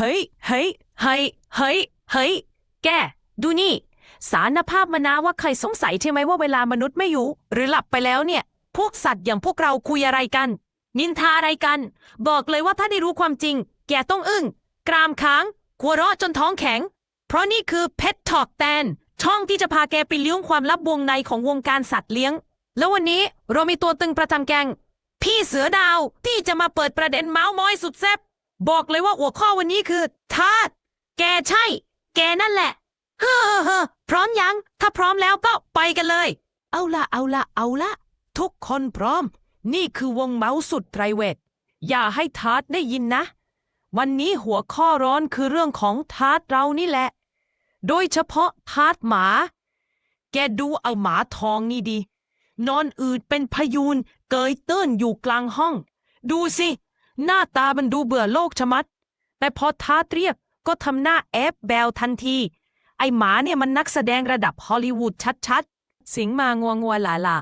ฮ้ย เฮ้ย เฮ้ย เฮ้ย เฮ้ย แก ดูนี่ สารภาพมานะว่าใครสงสัยใช่ไหมว่าเวลามนุษย์ไม่อยู่ หรือหลับไปแล้วเนี่ย พวกสัตว์อย่างพวกเราคุยอะไรกัน นินทาอะไรกัน บอกเลยว่าถ้าได้รู้ความจริง แกต้องอึ้ง กรามค้างหัวเราะจนท้องแข็ง เพราะนี่คือ Pet Talk แตนช่องที่จะพาแกไปเลี้ยงความลับวงในของวงการสัตว์เลี้ยง แล้ววันนี้เรามีตัวตึงประจำแกง พี่เสือดาวที่จะมาเปิดประเด็นเมาส์มอยสุดแซ่บ บอกเลยว่าหัวข้อวันนี้คือทาสแกใช่ แกนั่นแหละเฮ้อเฮ้อพร้อมยัง ถ้าพร้อมแล้วก็ไปกันเลย เอาละเอาละเอาละทุกคนพร้อม นี่คือวงเมาส์สุดไพรเวทอย่าให้ทาสได้ยินนะ วันนี้หัวข้อร้อนคือเรื่องของทาสเรานี่แหละ โดยเฉพาะทาสหมา แกดูเอาหมาทองนี่ดี นอนอืดเป็นพยูนเกยตื้นอยู่กลางห้อง ดูสิ หน้าตามันดูเบื่อโลกชะมัด แต่พอท้าเรียกก็ทำหน้าแอบแบวทันที ไอหมาเนี่ยมันนักแสดงระดับฮอลลีวูดชัดๆ สิงมางัวงัวหลาหลา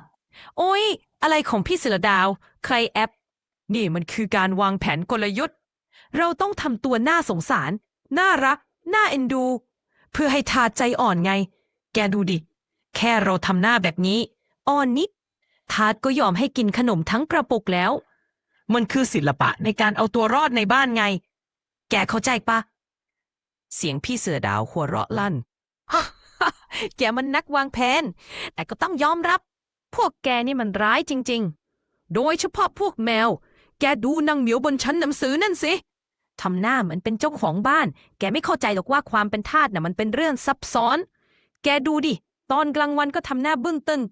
โอ้ย อะไรของพี่เสือดาว ใครแอปนี่มันคือการวางแผนกลยุทธ์ เราต้องทำตัวน่าสงสาร น่ารัก น่าเอ็นดู เพื่อให้ทาใจอ่อนไง แกดูดิ แค่เราทำหน้าแบบนี้ อ่อนนิด ทาสก็ยอมให้กินขนมทั้งกระปุกแล้ว มันคือศิลปะในการเอาตัวรอดในบ้านไง แกเข้าใจปะ เสียงพี่เสือดาวหัวเราะลั่น แกมันนักวางแผน แต่ก็ต้องยอมรับ พวกแกนี่มันร้ายจริง ๆ โดยเฉพาะพวกแมว แกดูนางเหมียวบนชั้นหนังสือนั่นสิ ทำหน้าเหมือนเป็นเจ้าของบ้าน แกไม่เข้าใจหรอกว่าความเป็นทาสน่ะมันเป็นเรื่องซับซ้อน แกดูดิ ตอนกลางวันก็ทำหน้าบึ้งตึง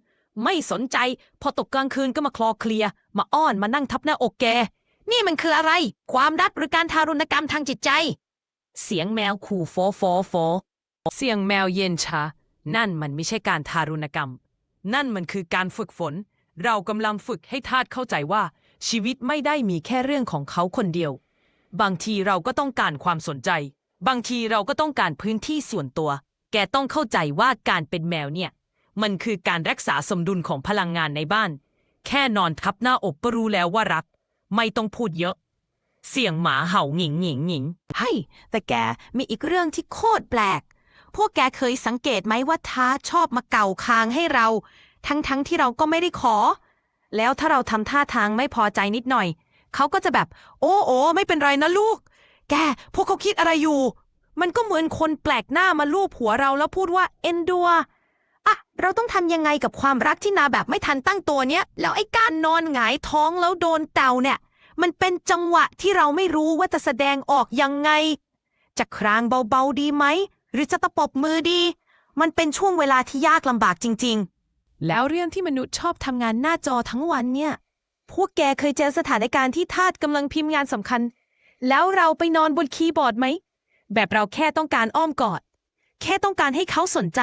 ไม่สนใจ พอตกกลางคืนก็มาคลอเคลียมาอ้อนมานั่งทับหน้าอกแก นี่มันคืออะไร ความรักหรือการทารุณกรรมทางจิตใจ เสียงแมวขู่ฟโฟโฟเสียงแมวเย็นชา นั่นมันไม่ใช่การทารุณกรรม นั่นมันคือการฝึกฝน เรากำลังฝึกให้ทาสเข้าใจว่า ชีวิตไม่ได้มีแค่เรื่องของเขาคนเดียว บางทีเราก็ต้องการความสนใจ บางทีเราก็ต้องการพื้นที่ส่วนตัว แกต้องเข้าใจว่าการเป็นแมวเนี่ย มันคือการรักษาสมดุลของพลังงานในบ้าน แค่นอนทับหน้าอกก็รู้แล้วว่ารัก ไม่ต้องพูดเยอะ เสียงหมาเห่าหงิงหงิงหงิงเฮ้ยแต่แกมีอีกเรื่องที่โคตรแปลก พวกแกเคยสังเกตไหมว่าท้าชอบมาเก่าคางให้เรา ทั้งๆทที่เราก็ไม่ได้ขอ แล้วถ้าเราทำท่าทางไม่พอใจนิดหน่อย เขาก็จะแบบ โอ้โอ้ไม่เป็นไรนะลูก แก พวกเขาคิดอะไรอยู่ มันก็เหมือนคนแปลกหน้ามาลูบหัวเราแล้วพูดว่าเอ็นดัว อะเราต้องทำยังไงกับความรักที่นาแบบไม่ทันตั้งตัวเนี้ย แล้วไอ้การนอนหงายท้องแล้วโดนเต่าเนี่ย มันเป็นจังหวะที่เราไม่รู้ว่าจะแสดงออกยังไง จะครางเบาๆดีไหม หรือจะตะปบมือดี มันเป็นช่วงเวลาที่ยากลำบากจริง ๆ แล้วเรื่องที่มนุษย์ชอบทำงานหน้าจอทั้งวันเนี่ย พวกแกเคยเจอสถานการณ์ที่ทาสกำลังพิมพ์งานสำคัญ แล้วเราไปนอนบนคีย์บอร์ดไหม แบบเราแค่ต้องการอ้อมกอด แค่ต้องการให้เขาสนใจ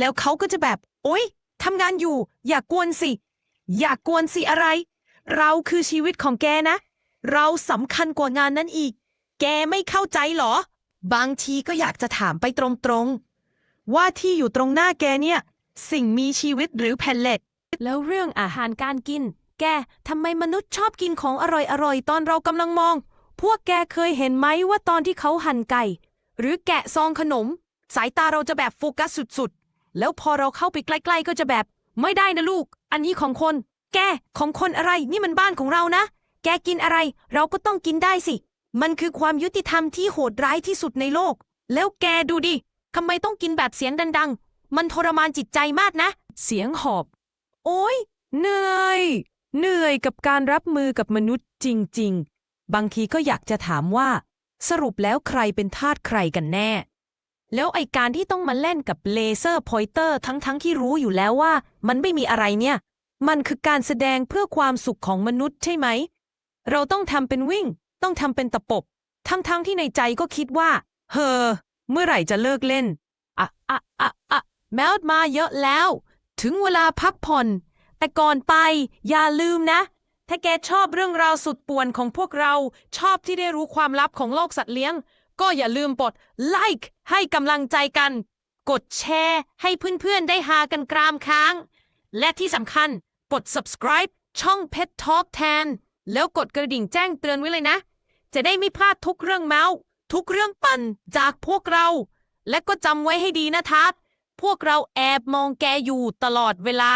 แล้วเขาก็จะแบบ โอ๊ยทำงานอยู่ อย่ากกวนสิ อย่ากวนสิอะไร เราคือชีวิตของแกนะ เราสำคัญกว่างานนั้นอีก แกไม่เข้าใจเหรอ บางทีก็อยากจะถามไปตรงๆ ว่าที่อยู่ตรงหน้าแกเนี่ย สิ่งมีชีวิตหรือแผ่นเหล็ก แล้วเรื่องอาหารการกิน แกทำไมมนุษย์ชอบกินของอร่อยๆ ตอนเรากำลังมอง พวกแกเคยเห็นไหมว่าตอนที่เขาหั่นไก่ หรือแกะซองขนม สายตาเราจะแบบโฟกัสสุดๆ แล้วพอเราเข้าไปใกล้ ๆ ก็จะแบบ ไม่ได้นะลูก อันนี้ของคน แกของคนอะไรนี่มันบ้านของเรานะ แกกินอะไร เราก็ต้องกินได้สิ มันคือความยุติธรรมที่โหดร้ายที่สุดในโลก แล้วแกดูดิทำไมต้องกินแบบเสียงดัง ๆ มันทรมานจิตใจมากนะ เสียงหอบ โอ้ยเหนื่อย เหนื่อยกับการรับมือกับมนุษย์จริง ๆ บางทีก็อยากจะถามว่า สรุปแล้วใครเป็นทาสใครกันแน่ แล้วไอการที่ต้องมาเล่นกับเลเซอร์พอยเตอร์ทั้งๆที่รู้อยู่แล้วว่า มันไม่มีอะไรเนี่ย มันคือการแสดงเพื่อความสุขของมนุษย์ใช่ไหม เราต้องทำเป็นวิ่ง ต้องทำเป็นตะปบ ทั้งๆที่ในใจก็คิดว่า เฮอ เมื่อไหร่จะเลิกเล่น อะอะอะอะแมวมาเยอะแล้ว ถึงเวลาพักผ่อน แต่ก่อนไป อย่าลืมนะ ถ้าแกชอบเรื่องราวสุดป่วนของพวกเรา ชอบที่ได้รู้ความลับของโลกสัตว์เลี้ยง ก็อย่าลืมกดไลค์ให้กำลังใจกัน กดแชร์ให้เพื่อนๆได้หากันกรามค้าง และที่สำคัญกด subscribe ช่อง Pet Talk แทน แล้วกดกระดิ่งแจ้งเตือนไว้เลยนะ จะได้ไม่พลาดทุกเรื่องเมาส์ทุกเรื่องปั่นจากพวกเรา และก็จำไว้ให้ดีนะทัศพวกเราแอบมองแกอยู่ตลอดเวลา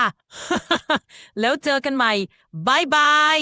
แล้วเจอกันใหม่บายบาย